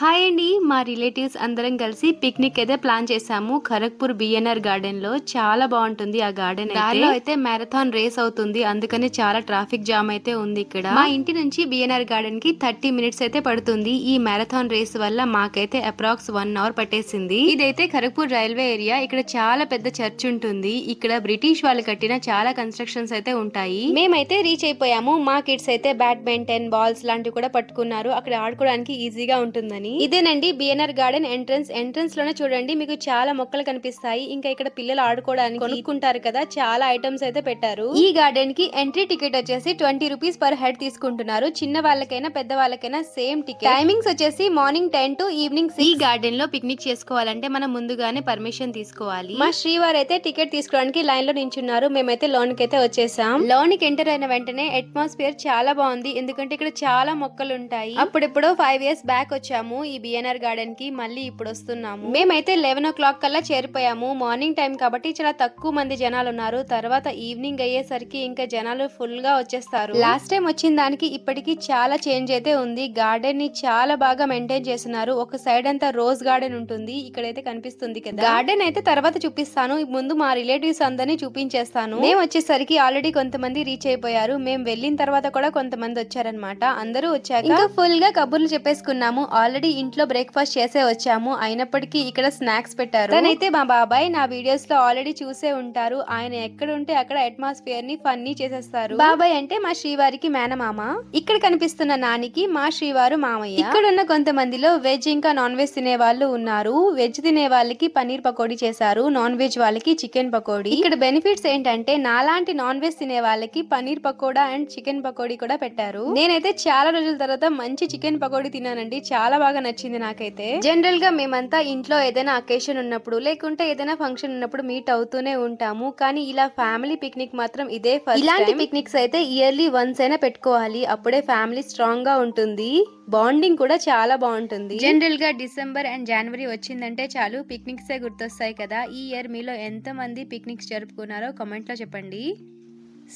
Hi అండి. మా relatives అందరం కలిసి పిక్నిక్ అయితే ప్లాన్ చేసాము ఖరగ్పూర్ బిఎన్ఆర్ గార్డెన్లో చాలా బాగుంటుంది ఆ గార్డెన్ దారిలో అయితే మ్యారథాన్ రేస్ అవుతుంది. అందుకని చాలా ట్రాఫిక్ జామ్ అయితే ఉంది ఇక్కడ. మా ఇంటి నుంచి బిఎన్ఆర్ గార్డెన్కి థర్టీ మినిట్స్ అయితే పడుతుంది. ఈ మ్యారథాన్ రేస్ వల్ల మాకైతే అప్రాక్స్ వన్ అవర్ పట్టేసింది. ఇదైతే ఖరగ్పూర్ రైల్వే ఏరియా. ఇక్కడ చాలా పెద్ద చర్చ్ ఉంటుంది. ఇక్కడ బ్రిటిష్ వాళ్ళు కట్టిన చాలా కన్స్ట్రక్షన్స్ అయితే ఉంటాయి. మేమైతే రీచ్ అయిపోయాము. మా కిడ్స్ అయితే బ్యాడ్మింటన్ బాల్స్ లాంటివి కూడా పట్టుకున్నారు. అక్కడ ఆడుకోవడానికి ఈజీగా ఉంటుందని. ఇదేనండి బిఎన్ఆర్ గార్డెన్ ఎంట్రన్స్ ఎంట్రన్స్లోనే చూడండి మీకు చాలా మొక్కలు కనిపిస్తాయి. ఇంకా ఇక్కడ పిల్లలు ఆడుకోవడానికి కొనుక్కుంటారు కదా చాలా ఐటమ్స్ అయితే పెట్టారు. ఈ గార్డెన్కి ఎంట్రీ టికెట్ వచ్చేసి ట్వంటీ రూపీస్ పర్ హెడ్ తీసుకుంటున్నారు. చిన్న వాళ్ళకైనా పెద్ద వాళ్ళకైనా సేమ్ టికెట్ టైమింగ్స్ వచ్చేసి మార్నింగ్ టెన్ టు ఈవినింగ్ ఈ గార్డెన్లో పిక్నిక్ చేసుకోవాలంటే మనం ముందుగానే పర్మిషన్ తీసుకోవాలి. మా శ్రీవారు అయితే టికెట్ తీసుకోవడానికి లైన్లో నించున్నారు. మేమైతే లోన్కి అయితే వచ్చేసాం. లోన్కి ఎంటర్ అయిన వెంటనే అట్మాస్ఫియర్ చాలా బాగుంది. ఎందుకంటే ఇక్కడ చాలా మొక్కలు ఉంటాయి. అప్పుడెప్పుడో ఫైవ్ ఇయర్స్ బ్యాక్ వచ్చాము. ఈ బిఎన్ఆర్ గార్డెన్కి మళ్ళీ ఇప్పుడు వస్తున్నాము మేమైతే లెవెన్ ఓ క్లాక్ కల్లా చేరిపోయాము. మార్నింగ్ టైం కాబట్టి చాలా తక్కువ మంది జనాలు ఉన్నారు తర్వాత ఈవినింగ్ అయ్యేసరికి ఇంకా జనాలు ఫుల్గా వచ్చేస్తారు. లాస్ట్ టైం వచ్చిన దానికి ఇప్పటికి చాలా చేంజ్ అయితే ఉంది. గార్డెన్ని చాలా బాగా మెయింటైన్ చేస్తున్నారు. ఒక సైడ్ అంతా రోజ్ గార్డెన్ ఉంటుంది. ఇక్కడైతే కనిపిస్తుంది కదా. గార్డెన్ అయితే తర్వాత చూపిస్తాను. ముందు మా రిలేటివ్స్ అందరినీ చూపించేస్తాను. మేము వచ్చేసరికి ఆల్రెడీ కొంతమంది రీచ్ అయిపోయారు. మేము వెళ్ళిన తర్వాత కూడా కొంతమంది వచ్చారనమాట అందరూ వచ్చాక ఫుల్గా కబుర్లు చెప్పేసుకున్నాము. ఆల్రెడీ ఇంట్లో బ్రేక్ఫాస్ట్ చేసే వచ్చాము. అయినప్పటికీ ఇక్కడ స్నాక్స్ పెట్టారు. తనైతే మా బాబాయ్ నా వీడియోస్లో ఆల్రెడీ చూసే ఉంటారు. ఆయన ఎక్కడ ఉంటే అక్కడ అట్మాస్ఫియర్ని ఫన్నీ చేసేస్తారు. బాబాయ్ అంటే మా శ్రీవారికి మేనమామ. ఇక్కడ కనిపిస్తున్న నానికి మా శ్రీవారు మామయ్య. ఇక్కడ ఉన్న కొంతమందిలో వెజ్ ఇంకా నాన్ వెజ్ తినే వాళ్ళు ఉన్నారు. వెజ్ తినే వాళ్ళకి పన్నీర్ పకోడీ చేశారు. నాన్ వెజ్ వాళ్ళకి చికెన్ పకోడీ. ఇక్కడ బెనిఫిట్స్ ఏంటంటే నాలాంటి నాన్ వెజ్ తినే వాళ్ళకి పన్నీర్ పకోడా అండ్ చికెన్ పకోడీ కూడా పెట్టారు. నేనైతే చాలా రోజుల తర్వాత మంచి చికెన్ పకోడీ తిన్నానండి. చాలా బాగా నచ్చింది నాకైతే. జనరల్గా మేమంతా ఇంట్లో ఏదైనా అకేషన్ ఉన్నప్పుడు లేకుంటే ఏదైనా ఫంక్షన్ ఉన్నప్పుడు మీట్ అవుతూనే ఉంటాము. కానీ ఇలా ఫ్యామిలీ పిక్నిక్ మాత్రం ఇదే ఫస్ట్ ఇలాంటి పిక్నిక్స్ అయితే ఇయర్లీ వన్స్ అయినా పెట్టుకోవాలి. అప్పుడే ఫ్యామిలీ స్ట్రాంగ్గా ఉంటుంది. బాండింగ్ కూడా చాలా బాగుంటుంది. జనరల్గా డిసెంబర్ అండ్ జనవరి వచ్చిందంటే చాలు పిక్నిక్స్ ఏ గుర్తొస్తాయి కదా. ఈ ఇయర్ మీలో ఎంత మంది పిక్నిక్స్ జరుపుకున్నారో కామెంట్లో చెప్పండి.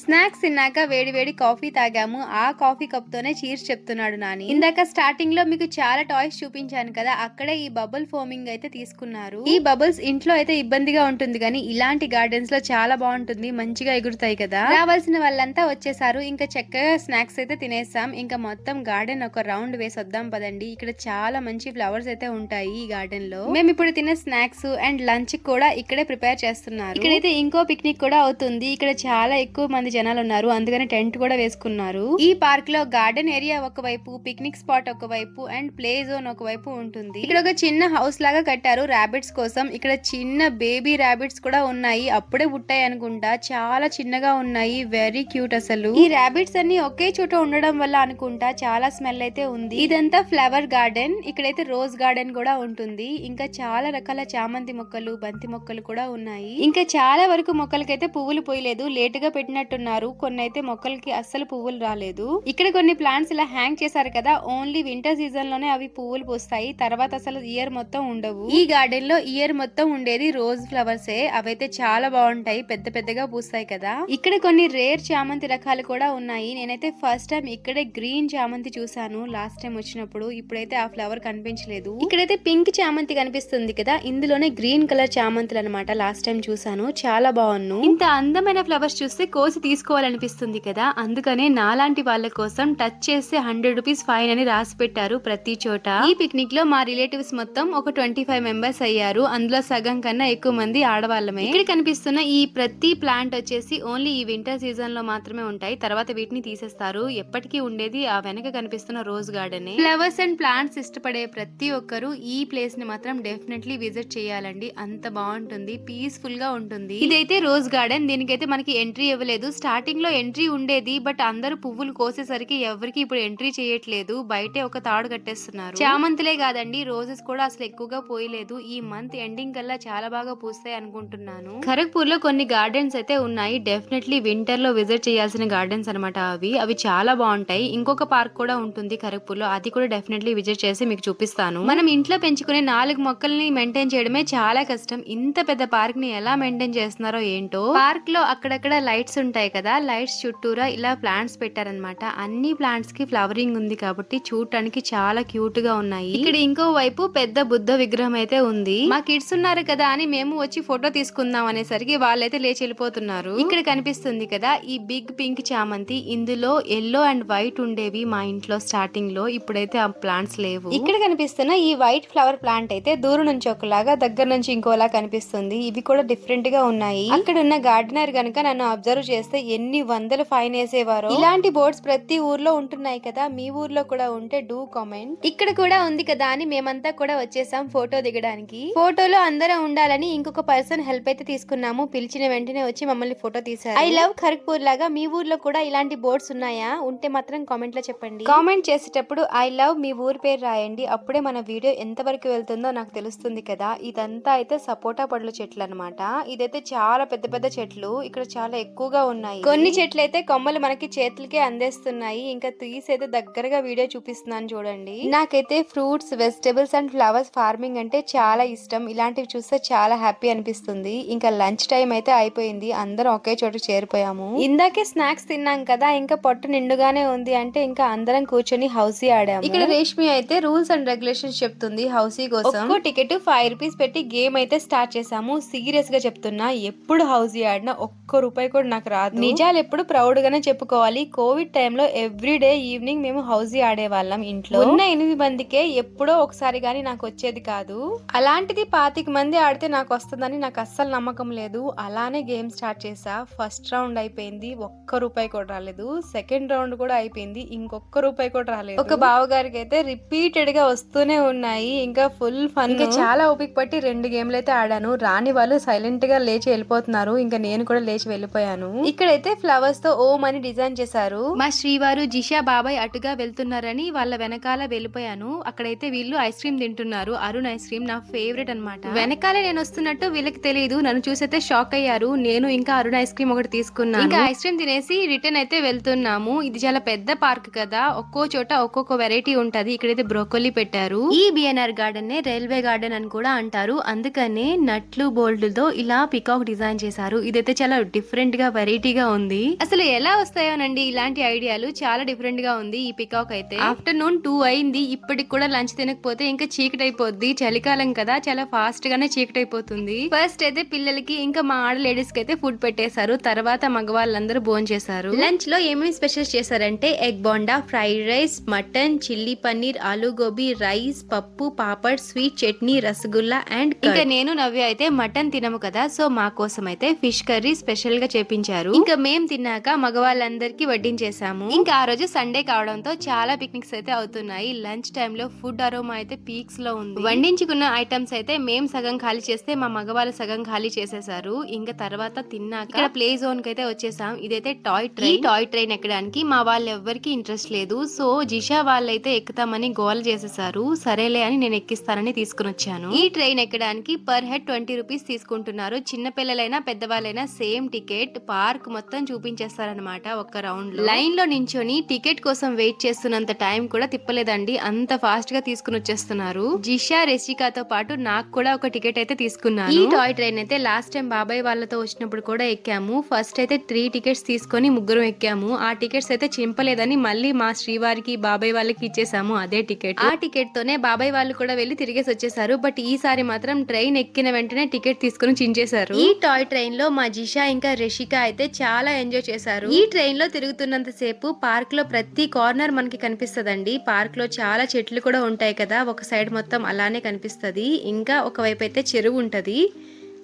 స్నాక్స్ తిన్నాక వేడి వేడి కాఫీ తాగాము. ఆ కాఫీ కప్ తోనే చీర్స్ చెప్తున్నాడు నాని. ఇందాక స్టార్టింగ్లో మీకు చాలా టాయ్స్ చూపించాను కదా అక్కడే ఈ బబుల్ ఫోమింగ్ అయితే తీసుకున్నారు. ఈ బబుల్స్ ఇంట్లో అయితే ఇబ్బందిగా ఉంటుంది కానీ ఇలాంటి గార్డెన్స్లో చాలా బాగుంటుంది మంచిగా ఎగురుతాయి కదా. రావాల్సిన వాళ్ళంతా వచ్చేసారు. ఇంకా చక్కగా స్నాక్స్ అయితే తినేసాం. ఇంకా మొత్తం గార్డెన్ ఒక రౌండ్ వేసి వద్దాం పదండి. ఇక్కడ చాలా మంచి ఫ్లవర్స్ అయితే ఉంటాయి ఈ గార్డెన్లో. మేము ఇప్పుడు తినే స్నాక్స్ అండ్ లంచ్ కూడా ఇక్కడే ప్రిపేర్ చేస్తున్నారు. ఇక్కడైతే ఇంకో పిక్నిక్ కూడా అవుతుంది. ఇక్కడ చాలా ఎక్కువ మంది జనాలు ఉన్నారు అందుకని టెంట్ కూడా వేసుకున్నారు. ఈ పార్క్లో గార్డెన్ ఏరియా ఒకవైపు పిక్నిక్ స్పాట్ ఒకవైపు అండ్ ప్లే జోన్ ఒకవైపు ఉంటుంది. ఇక్కడ ఒక చిన్న హౌస్ లాగా కట్టారు రాబిట్స్ కోసం. ఇక్కడ చిన్న బేబీ రాబిట్స్ కూడా ఉన్నాయి. అప్పుడే పుట్టాయి అనుకుంటా. చాలా చిన్నగా ఉన్నాయి. వెరీ క్యూట్ అసలు. ఈ రాబిట్స్ అన్ని ఒకే చోట ఉండడం వల్ల అనుకుంటా చాలా స్మెల్ అయితే ఉంది. ఇదంతా ఫ్లవర్ గార్డెన్. ఇక్కడైతే రోజ్ గార్డెన్ కూడా ఉంటుంది. ఇంకా చాలా రకాల చామంతి మొక్కలు బంతి మొక్కలు కూడా ఉన్నాయి. ఇంకా చాలా వరకు మొక్కలకైతే పువ్వులు పోయలేదు. లేటుగా పెట్టినట్టున్నారు కొన్ని అయితే మొక్కలకి అస్సలు పువ్వులు రాలేదు. ఇక్కడ కొన్ని ప్లాంట్స్ ఇలా హ్యాంగ్ చేశారు కదా ఓన్లీ వింటర్ సీజన్లోనే అవి పువ్వులు పూస్తాయి. తర్వాత అసలు ఇయర్ మొత్తం ఉండవు. ఈ గార్డెన్లో ఇయర్ మొత్తం ఉండేది రోజ్ ఫ్లవర్స్. ఏ అవైతే చాలా బాగుంటాయి. పెద్ద పెద్దగా పూస్తాయి కదా. ఇక్కడ కొన్ని రేర్ చామంతి రకాలు కూడా ఉన్నాయి. నేనైతే ఫస్ట్ టైం ఇక్కడే గ్రీన్ చామంతి చూసాను లాస్ట్ టైం వచ్చినప్పుడు ఇప్పుడైతే ఆ ఫ్లవర్ కనిపించలేదు. ఇక్కడైతే పింక్ చామంతి కనిపిస్తుంది కదా ఇందులోనే గ్రీన్ కలర్ చామంతులు అనమాట లాస్ట్ టైం చూసాను చాలా బాగున్నాను ఇంత అందమైన ఫ్లవర్స్ చూస్తే కోసి తీసుకోవాలనిపిస్తుంది కదా. అందుకనే నాలాంటి వాళ్ళ కోసం టచ్ చేస్తే హండ్రెడ్ రూపీస్ ఫైన్ అని రాసి పెట్టారు ప్రతి చోట. ఈ పిక్నిక్లో మా రిలేటివ్స్ మొత్తం ఒక ట్వంటీ ఫైవ్ మెంబర్స్ అయ్యారు. అందులో సగం కన్నా ఎక్కువ మంది ఆడవాళ్ళమే. ఇక్కడ కనిపిస్తున్న ఈ ప్రతి ప్లాంట్ వచ్చేసి ఓన్లీ ఈ వింటర్ సీజన్లో మాత్రమే ఉంటాయి. తర్వాత వీటిని తీసేస్తారు. ఎప్పటికీ ఉండేది ఆ వెనక కనిపిస్తున్న rose garden. Flowers and plants ఇష్టపడే ప్రతి ఒక్కరు ఈ ప్లేస్ని మాత్రం డెఫినెట్లీ విజిట్ చేయాలండి. అంత బాగుంటుంది. పీస్ఫుల్గా ఉంటుంది. ఇదైతే రోజ్ గార్డెన్. దీనికైతే మనకి ఎంట్రీ ఇవ్వలేదు. స్టార్టింగ్లో ఎంట్రీ ఉండేది బట్ అందరూ పువ్వులు కోసేసరికి ఎవరికి ఇప్పుడు ఎంట్రీ చేయట్లేదు. బయటే ఒక తాడు కట్టేస్తున్నారు. చామంతులే కాదండి రోజెస్ కూడా అసలు ఎక్కువగా పోయలేదు. ఈ మంత్ ఎండింగ్ కల్లా చాలా బాగా పూస్తాయి అనుకుంటున్నాను. ఖరగ్పూర్లో కొన్ని గార్డెన్స్ అయితే ఉన్నాయి. డెఫినెట్లీ వింటర్లో విజిట్ చేయాల్సిన గార్డెన్స్ అనమాట అవి. అవి చాలా బాగుంటాయి. ఇంకొక పార్క్ కూడా ఉంటుంది ఖరగ్పూర్లో అది కూడా డెఫినెట్లీ విజిట్ చేసి మీకు చూపిస్తాను. మనం ఇంట్లో పెంచుకునే నాలుగు మొక్కల్ని మెయింటైన్ చేయడమే చాలా కష్టం. ఇంత పెద్ద పార్క్ని ఎలా మెయింటైన్ చేస్తున్నారో ఏంటో? పార్క్లో అక్కడక్కడ లైట్స్ ఉంటాయి. ఉంటాయి కదా లైట్స్ చుట్టూరా ఇలా ప్లాంట్స్ పెట్టారనమాట అన్ని ప్లాంట్స్కి ఫ్లవరింగ్ ఉంది కాబట్టి చూడటానికి చాలా క్యూట్గా ఉన్నాయి. ఇక్కడ ఇంకో వైపు పెద్ద బుద్ధ విగ్రహం అయితే ఉంది. మా కిడ్స్ ఉన్నారు కదా అని మేము వచ్చి ఫోటో తీసుకుందాం అనేసరికి వాళ్ళైతే లేచి వెళ్ళిపోతున్నారు. ఇక్కడ కనిపిస్తుంది కదా ఈ బిగ్ పింక్ చామంతి ఇందులో ఎల్లో అండ్ వైట్ ఉండేవి మా ఇంట్లో స్టార్టింగ్లో ఇప్పుడైతే ఆ ప్లాంట్స్ లేవు. ఇక్కడ కనిపిస్తున్న ఈ వైట్ ఫ్లవర్ ప్లాంట్ అయితే దూరం నుంచి ఒకలాగా దగ్గర నుంచి ఇంకోలా కనిపిస్తుంది. ఇవి కూడా డిఫరెంట్గా ఉన్నాయి. అక్కడ ఉన్న గార్డెనర్ కనుక నన్ను అబ్జర్వ్ చేస్తే ఎన్ని వందల ఫైన్ వేసేవారు. ఇలాంటి బోర్డ్స్ ప్రతి ఊర్లో ఉంటున్నాయి కదా మీ ఊర్లో కూడా ఉంటే డూ కామెంట్. ఇక్కడ కూడా ఉంది కదా అని మేమంతా కూడా వచ్చేసాం ఫోటో దిగడానికి. ఫోటోలో అందరం ఉండాలని ఇంకొక పర్సన్ హెల్ప్ అయితే తీసుకున్నాము. పిలిచిన వెంటనే వచ్చి మమ్మల్ని ఫోటో తీశారు. ఐ లవ్ ఖరగ్పూర్ లాగా మీ ఊర్లో కూడా ఇలాంటి బోర్డ్స్ ఉన్నాయా? ఉంటే మాత్రం కామెంట్లో చెప్పండి. కామెంట్ చేసేటప్పుడు ఐ లవ్ మీ ఊరి పేరు రాయండి. అప్పుడే మన వీడియో ఎంత వరకు వెళ్తుందో నాకు తెలుస్తుంది కదా. ఇదంతా అయితే సపోటా పళ్ళ చెట్లు అన్నమాట ఇదైతే చాలా పెద్ద పెద్ద చెట్లు. ఇక్కడ చాలా ఎక్కువగా ఉన్నాయి. కొన్ని చెట్లు అయితే కొమ్మలు మనకి చేతులకే అందేస్తున్నాయి. ఇంకా తీసి అయితే దగ్గరగా వీడియో చూపిస్తున్నాను చూడండి. నాకైతే fruits vegetables and flowers farming అంటే చాలా ఇష్టం. ఇలాంటివి చూస్తే చాలా హ్యాపీ అనిపిస్తుంది. ఇంకా లంచ్ టైం అయితే అయిపోయింది. అందరం ఒకే చోట చేరిపోయాము. ఇందాకే స్నాక్స్ తిన్నాం కదా ఇంకా పొట్ట నిండుగానే ఉంది అంటే ఇంకా అందరం కూర్చొని హౌసీ ఆడాము. ఇక్కడ రేష్మి అయితే రూల్స్ అండ్ రెగ్యులేషన్స్ చెప్తుంది హౌసీ కోసం. ఒక్కో టికెట్ ఫైవ్ రూపీస్ పెట్టి గేమ్ అయితే స్టార్ట్ చేసాము సీరియస్గా చెప్తున్నా ఎప్పుడు హౌసీ ఆడినా ఒక్క రూపాయి కూడా నాకు రాదు నిజాలు ఎప్పుడు ప్రౌడ్ గానే చెప్పుకోవాలి. కోవిడ్ టైంలో ఎవ్రీ డే ఈవినింగ్ మేము హౌసీ ఆడేవాళ్ళం ఇంట్లో. ఉన్న ఎనిమిది మందికే ఎప్పుడో ఒకసారి గానీ నాకు వచ్చేది కాదు. అలాంటిది పాతిక మంది ఆడితే నాకు వస్తుందని నాకు అస్సలు నమ్మకం లేదు. అలానే గేమ్ స్టార్ట్ చేసా. ఫస్ట్ రౌండ్ అయిపోయింది. ఒక్క రూపాయి కూడా రాలేదు. సెకండ్ రౌండ్ కూడా అయిపోయింది. ఇంకొక రూపాయి కూడా రాలేదు. ఒక బావగారికి అయితే రిపీటెడ్గా వస్తూనే ఉన్నాయి. ఇంకా ఫుల్ ఫన్. చాలా ఓపిక పట్టి రెండు గేమ్లు అయితే ఆడాను. రాని వాళ్ళు సైలెంట్గా లేచి వెళ్ళిపోతున్నారు. ఇంకా నేను కూడా లేచి వెళ్ళిపోయాను. ఇక్కడైతే ఫ్లవర్స్తో ఓం అని డిజైన్ చేశారు. మా శ్రీవారు జిషా బాబాయ్ అటుగా వెళ్తున్నారని వాళ్ళ వెనకాల వెళ్ళిపోయాను. అక్కడైతే వీళ్ళు ఐస్ క్రీమ్ తింటున్నారు. అరుణ్ ఐస్ క్రీమ్ నా ఫేవరెట్ అన్నమాట. వెనకాలే నేను వస్తున్నట్టు వీళ్ళకి తెలియదు నన్ను చూసైతే షాక్ అయ్యారు. నేను ఇంకా అరుణ్ ఐస్ క్రీమ్ ఒకటి తీసుకున్నాను. ఇంకా ఐస్ క్రీమ్ తినేసి రిటర్న్ అయితే వెళ్తున్నాము. ఇది చాలా పెద్ద పార్క్ కదా. ఒక్కో చోట ఒక్కొక్క వెరైటీ ఉంటది. ఇక్కడైతే బ్రోకోలీ పెట్టారు. ఈ బిఎన్ఆర్ గార్డెన్ నే రైల్వే గార్డెన్ అని కూడా అంటారు. అందుకనే నట్లు బోల్డ్లతో ఇలా పికాక్ డిజైన్ చేశారు. ఇదైతే చాలా డిఫరెంట్గా వెరైటీగా ఉంది. అసలు ఎలా వస్తాయోనండి ఇలాంటి ఐడియాలు? చాలా డిఫరెంట్గా ఉంది ఈ పికాక్ అయితే. ఆఫ్టర్నూన్ టూ అయింది. ఇప్పటికి కూడా లంచ్ తినకపోతే ఇంకా చీకటి అయిపోద్ది చలికాలం కదా చాలా ఫాస్ట్ గానే చీకటి అయిపోతుంది ఫస్ట్ అయితే పిల్లలకి ఇంకా మా ఆడ లేడీస్కి అయితే ఫుడ్ పెట్టేశారు. తర్వాత మగవాళ్ళందరూ భోజనం చేశారు. లంచ్లో ఏమేమి స్పెషల్స్ చేశారంటే egg bonda fried rice mutton chilli paneer aloo gobi rice పప్పు పాపడ్ స్వీట్ చట్నీ రసగుల్లా అండ్ ఇంకా నేను నవ్య అయితే మటన్ తినము కదా సో మా కోసం అయితే ఫిష్ కర్రీ స్పెషల్గా చేపించారు. ఇంకా మేం తిన్నాక మగవాళ్ళందరికీ వడ్డించేసాము. ఇంకా ఆ రోజు సండే కావడంతో చాలా పిక్నిక్స్ అయితే అవుతున్నాయి. లంచ్ టైమ్లో ఫుడ్ అరోమా అయితే పీక్స్లో ఉంది. వండించుకున్న ఐటమ్స్ అయితే మేం సగం ఖాళీ చేస్తే మా మగవాళ్ళు సగం ఖాళీ చేసేసారు. ఇంకా తర్వాత తిన్నాక ఇక్కడ ప్లే జోన్కి అయితే వచ్చేసాం. ఇదైతే టాయ్ ట్రైన్. టాయ్ ట్రైన్ ఎక్కడానికి మా వాళ్ళు ఎవ్వరికి ఇంట్రెస్ట్ లేదు. సో జిషా వాళ్ళైతే ఎక్కుతామని గోల చేసేసారు. సరేలే అని నేను ఎక్కిస్తానని తీసుకుని వచ్చాను ఈ ట్రైన్ ఎక్కడానికి పర్ హెడ్ ట్వంటీ రూపీస్ తీసుకుంటున్నారు. చిన్న పిల్లలైనా పెద్దవాళ్ళైనా సేమ్ టికెట్ పార్క్ మొత్తం చూపించేస్తారనమాట ఒక రౌండ్ లైన్లో నించొని టికెట్ కోసం వెయిట్ చేస్తున్నంత టైం కూడా తిప్పలేదండి. అంత ఫాస్ట్గా తీసుకుని వచ్చేస్తున్నారు. జిషా రెసికాతో పాటు నాకు కూడా ఒక టికెట్ అయితే తీసుకున్నాను. ఈ టాయ్ ట్రైన్ అయితే లాస్ట్ టైం బాబాయ్ వాళ్ళతో వచ్చినప్పుడు కూడా ఎక్కాము. ఫస్ట్ అయితే త్రీ టికెట్స్ తీసుకొని ముగ్గురం ఎక్కాము. ఆ టికెట్స్ అయితే చింపలేదని మళ్ళీ మా శ్రీవారికి బాబాయ్ వాళ్ళకి ఇచ్చేసాము అదే టికెట్. ఆ టికెట్ తోనే బాబాయ్ వాళ్ళు కూడా వెళ్ళి తిరిగేసి వచ్చేసారు. బట్ ఈసారి మాత్రం ట్రైన్ ఎక్కిన వెంటనే టికెట్ తీసుకుని చించేశారు. ఈ టాయ్ ట్రైన్లో మా జిషా ఇంకా రిషిక అయితే చాలా ఎంజాయ్ చేశారు. ఈ ట్రైన్లో తిరుగుతున్నంత సేపు పార్క్లో ప్రతి కార్నర్ మనకి కనిపిస్తదండి. పార్క్లో చాలా చెట్లు కూడా ఉంటాయి కదా ఒక సైడ్ మొత్తం అలానే కనిపిస్తది. ఇంకా ఒకవైపు అయితే చెరువు ఉంటది.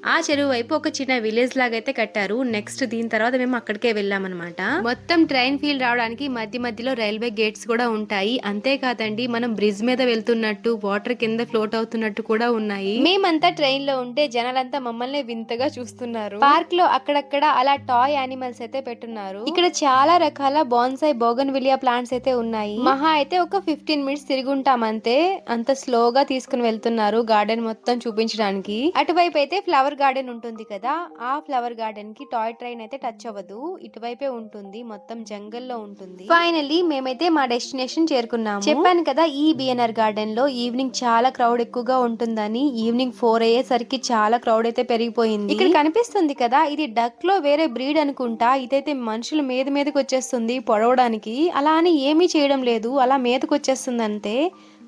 ఆ చెరువు వైపు ఒక చిన్న విలేజ్ లాగా అయితే కట్టారు. నెక్స్ట్ దీని తర్వాత మేము అక్కడికే వెళ్ళామన్నమాట. మొత్తం ట్రైన్ ఫీల్ రావడానికి మధ్య మధ్యలో రైల్వే గేట్స్ కూడా ఉంటాయి. అంతేకాదండి మనం బ్రిడ్జ్ మీద వెళ్తున్నట్టు వాటర్ కింద ఫ్లోట్ అవుతున్నట్టు కూడా ఉన్నాయి. మేమంతా ట్రైన్లో ఉంటే జనాలంతా మమ్మల్ని వింతగా చూస్తున్నారు. పార్క్లో అక్కడక్కడ అలా టాయ్ యానిమల్స్ అయితే పెట్టున్నారు. ఇక్కడ చాలా రకాల బాన్సాయి బోగన్ విలియా ప్లాంట్స్ అయితే ఉన్నాయి. మహా అయితే ఒక ఫిఫ్టీన్ మినిట్స్ తిరుగుంటాం అంతే అంత స్లోగా తీసుకుని వెళ్తున్నారు గార్డెన్ మొత్తం చూపించడానికి. అటువైపు అయితే ఫ్లవర్ ఫ్లవర్ గార్డెన్ ఉంటుంది కదా ఆ ఫ్లవర్ గార్డెన్కి టాయ్ ట్రైన్ అయితే టచ్ అవ్వదు. ఇటువైపే ఉంటుంది మొత్తం జంగల్లో ఉంటుంది. ఫైనల్లీ మేమైతే మా డెస్టినేషన్ చేరుకున్నాము. చెప్పాను కదా ఈ బిఎన్ఆర్ గార్డెన్లో ఈవినింగ్ చాలా క్రౌడ్ ఎక్కువగా ఉంటుందని ఈవినింగ్ ఫోర్ అయ్యేసరికి చాలా క్రౌడ్ అయితే పెరిగిపోయింది. ఇక్కడ కనిపిస్తుంది కదా ఇది డక్లో వేరే బ్రీడ్ అనుకుంటా ఇదైతే మనుషుల మీద మీదకి వచ్చేస్తుంది పొడవడానికి. అలా అని ఏమీ చేయడం లేదు అలా మీదకి వచ్చేస్తుంది అంతే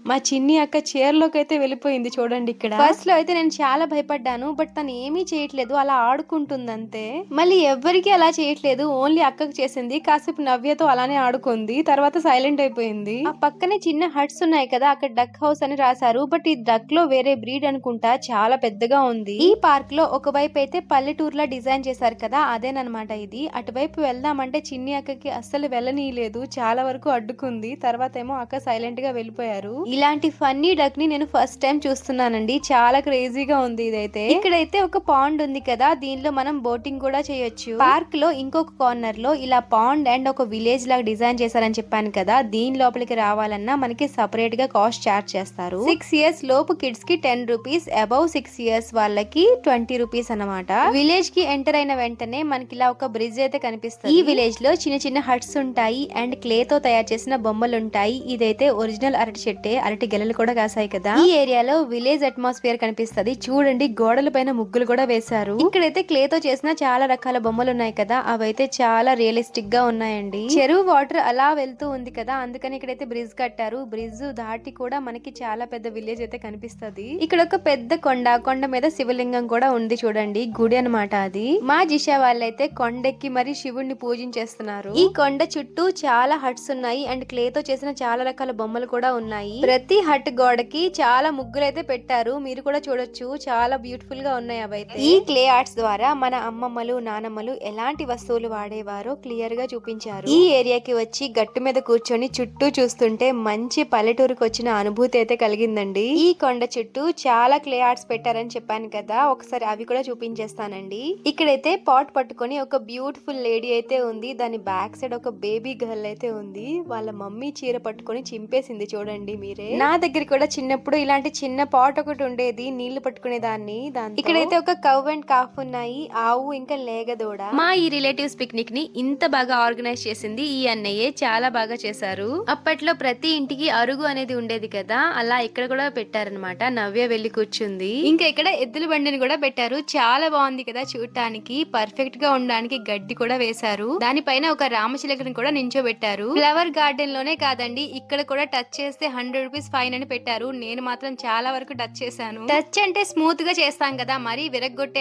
మా చిన్ని అక్క చీరలోకి అయితే వెళ్ళిపోయింది చూడండి ఇక్కడ. ఫస్ట్లో అయితే నేను చాలా భయపడ్డాను బట్ తను ఏమీ చేయట్లేదు అలా ఆడుకుంటుంది అంతే మళ్ళీ ఎవ్వరికి అలా చేయట్లేదు ఓన్లీ అక్కకు చేసింది. కాసేపు నవ్యతో అలానే ఆడుకుంది తర్వాత సైలెంట్ అయిపోయింది. ఆ పక్కనే చిన్న హట్స్ ఉన్నాయి కదా అక్కడ డక్ హౌస్ అని రాశారు బట్ ఈ డక్లో వేరే బ్రీడ్ అనుకుంటా చాలా పెద్దగా ఉంది. ఈ పార్క్లో ఒకవైపు అయితే పల్లెటూరులా డిజైన్ చేశారు కదా అదేనమాట ఇది. అటువైపు వెళ్దామంటే చిన్ని అక్కకి అస్సలు వెళ్ళనీయలేదు చాలా వరకు అడ్డుకుంది తర్వాత ఏమో అక్క సైలెంట్గా వెళ్ళిపోయారు. ఇలాంటి ఫన్నీ డక్ని నేను ఫస్ట్ టైం చూస్తున్నానండి. చాలా క్రేజీగా ఉంది ఇదైతే. ఇక్కడైతే ఒక పాండ్ ఉంది కదా దీనిలో మనం బోటింగ్ కూడా చేయొచ్చు. పార్క్లో ఇంకొక కార్నర్లో ఇలా పాండ్ అండ్ ఒక విలేజ్ లాగా డిజైన్ చేశారని చెప్పాను కదా దీని లోపలికి రావాలన్నా మనకి సపరేట్గా కాస్ట్ చార్జ్ చేస్తారు. సిక్స్ ఇయర్స్ లోపు కిడ్స్కి ten rupees above six years వాళ్ళకి ట్వంటీ రూపీస్ అన్నమాట. విలేజ్కి ఎంటర్ అయిన వెంటనే మనకి ఇలా ఒక బ్రిడ్జ్ అయితే కనిపిస్తుంది. ఈ విలేజ్లో చిన్న చిన్న హట్స్ ఉంటాయి అండ్ క్లే తో తయారు చేసిన బొమ్మలు ఉంటాయి. ఇదైతే ఒరిజినల్ అరటి చెట్టే. అరటి గెలలు కూడా కాసాయి కదా. ఈ ఏరియాలో విలేజ్ అట్మాస్ఫియర్ కనిపిస్తది. చూడండి గోడల పైన ముగ్గులు కూడా వేశారు. ఇక్కడైతే క్లే తో చేసిన చాలా రకాల బొమ్మలు ఉన్నాయి కదా. అవైతే చాలా రియలిస్టిక్గా ఉన్నాయండి. చెరువు వాటర్ అలా వెళ్తూ ఉంది కదా. అందుకని ఇక్కడైతే బ్రిడ్జ్ కట్టారు. బ్రిడ్జ్ దాటి కూడా మనకి చాలా పెద్ద విలేజ్ అయితే కనిపిస్తది. ఇక్కడ ఒక పెద్ద కొండ కొండ మీద శివలింగం కూడా ఉంది చూడండి. గుడి అన్నమాట అది. మా జిషా వాళ్ళైతే కొండెక్కి మరి శివుణ్ణి పూజించేస్తున్నారు. ఈ కొండ చుట్టూ చాలా హట్స్ ఉన్నాయి. అండ్ క్లే తో చేసిన చాలా రకాల బొమ్మలు కూడా ఉన్నాయి. ప్రతి హట్ గోడకి చాలా ముగ్గులు అయితే పెట్టారు. మీరు కూడా చూడొచ్చు. చాలా బ్యూటిఫుల్గా ఉన్నాయి అవైతే. ఈ క్లే ఆర్ట్స్ ద్వారా మన అమ్మమ్మలు నానమ్మలు ఎలాంటి వస్తువులు వాడేవారో క్లియర్గా చూపించారు. ఈ ఏరియాకి వచ్చి గట్టు మీద కూర్చొని చుట్టూ చూస్తుంటే మంచి పల్లెటూరుకి వచ్చిన అనుభూతి అయితే కలిగిందండి. ఈ కొండ చుట్టూ చాలా క్లే ఆర్ట్స్ పెట్టారని చెప్పాను కదా ఒకసారి అవి కూడా చూపించేస్తానండి. ఇక్కడైతే పాట్ పట్టుకొని ఒక బ్యూటిఫుల్ లేడీ అయితే ఉంది. దాని బ్యాక్ సైడ్ ఒక బేబీ గర్ల్ అయితే ఉంది. వాళ్ళ మమ్మీ చీర పట్టుకొని చింపేసింది చూడండి మీరే. నా దగ్గర కూడా చిన్నప్పుడు ఇలాంటి చిన్న పాట్ ఒకటి ఉండేది నీళ్ళు పట్టుకునే దాన్ని దాని ఇక్కడైతే ఒక కవ్ అండ్ కాఫ్ ఉన్నాయి ఆవు ఇంకా లేగదోడ? మా ఈ రిలేటివ్స్ పిక్నిక్ని ఇంత బాగా ఆర్గనైజ్ చేసింది ఈ అన్నయ్యే చాలా బాగా చేశారు. అప్పట్లో ప్రతి ఇంటికి అరుగు అనేది ఉండేది కదా అలా ఇక్కడ కూడా పెట్టారనమాట నవ్య వెళ్ళి కూర్చుంది. ఇంకా ఇక్కడ ఎద్దుల బండిని కూడా పెట్టారు. చాలా బాగుంది కదా చూడటానికి పర్ఫెక్ట్గా ఉండడానికి గడ్డి కూడా వేశారు. దానిపైన ఒక రామచిలకని కూడా నించోబెట్టారు. ఫ్లవర్ గార్డెన్లోనే కాదండి ఇక్కడ కూడా టచ్ చేస్తే హండ్రెడ్ రూపీస్ ఫైన్ అని పెట్టారు. నేను మాత్రం చాలా వరకు టచ్ చేశాను. టచ్ అంటే స్మూత్గా చేస్తాం కదా మరి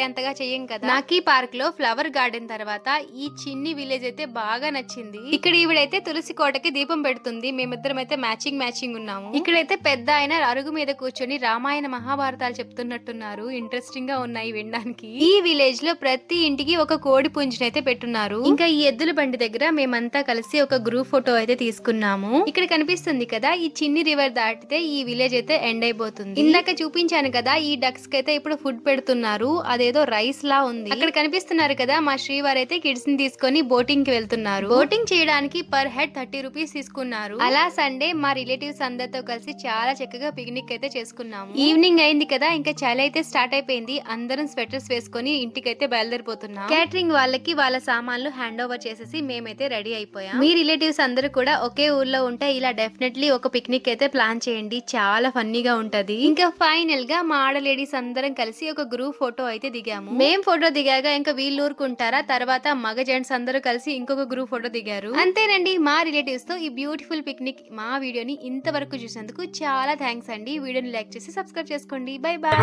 అంతగా చెయ్యం కదా. నాకు ఈ పార్క్లో ఫ్లవర్ గార్డెన్ తర్వాత ఈ చిన్ని విలేజ్ అయితే బాగా నచ్చింది. ఇక్కడ ఈవిడైతే తులసి కోటకి దీపం పెడుతుంది. మేమిద్దరం అయితే మ్యాచింగ్ మ్యాచింగ్ ఉన్నాము. ఇక్కడైతే పెద్ద ఆయన అరుగు మీద కూర్చొని రామాయణ మహాభారతాలు చెప్తున్నట్టున్నారు. ఇంట్రెస్టింగ్గా ఉన్నాయి వినడానికి. ఈ విలేజ్లో ప్రతి ఇంటికి ఒక కోడి పుంజుని అయితే పెట్టున్నారు. ఇంకా ఈ ఎద్దుల బండి దగ్గర మేమంతా కలిసి ఒక గ్రూప్ ఫోటో అయితే తీసుకున్నాము. ఇక్కడ కనిపిస్తుంది కదా ఈ చిన్ని రివర్ దాటితే ఈ విలేజ్ అయితే ఎండ్ అయిపోతుంది. ఇందాక చూపించాను కదా ఈ డక్స్కి అయితే ఇప్పుడు ఫుడ్ పెడుతున్నారు. అదేదో రైస్ లా ఉంది. అక్కడ కనిపిస్తున్నారు కదా మా శ్రీవారు అయితే కిడ్స్ని తీసుకొని బోటింగ్కి వెళ్తున్నారు. బోటింగ్ చేయడానికి పర్ హెడ్ థర్టీ రూపీస్ తీసుకున్నారు. అలా సండే మా రిలేటివ్స్ అందరితో కలిసి చాలా చక్కగా పిక్నిక్ అయితే చేసుకున్నాము. ఈవినింగ్ అయింది కదా ఇంకా చలి అయితే స్టార్ట్ అయిపోయింది. అందరం స్వెటర్స్ వేసుకొని ఇంటికైతే బయలుదేరిపోతున్నాం. క్యాటరింగ్ వాళ్ళకి వాళ్ళ సామాన్లు హ్యాండ్ ఓవర్ చేసేసి మేమైతే రెడీ అయిపోయాం. మీ రిలేటివ్స్ అందరూ కూడా ఒకే ఊర్లో ఉంటే ఇలా డెఫినెట్లీ ఒక పిక్నిక్ అయితే ప్లాన్ చేయండి. చాలా ఫన్నీగా ఉంటది. ఇంకా ఫైనల్గా మా ఆడ లేడీస్ అందరం కలిసి ఒక గ్రూప్ ఫోటో అయితే దిగాము. మేం ఫోటో దిగాక ఇంకా వీళ్ళు ఊరుకుంటారా? తర్వాత మగ జెంట్స్ అందరూ కలిసి ఇంకొక గ్రూప్ ఫోటో దిగారు. అంతేనండి. మా రిలేటివ్స్తో ఈ బ్యూటిఫుల్ పిక్నిక్ మా వీడియోని ఇంతవరకు చూసినందుకు చాలా థ్యాంక్స్ అండి. వీడియోని లైక్ చేసి సబ్స్క్రైబ్ చేసుకోండి. Bye bye.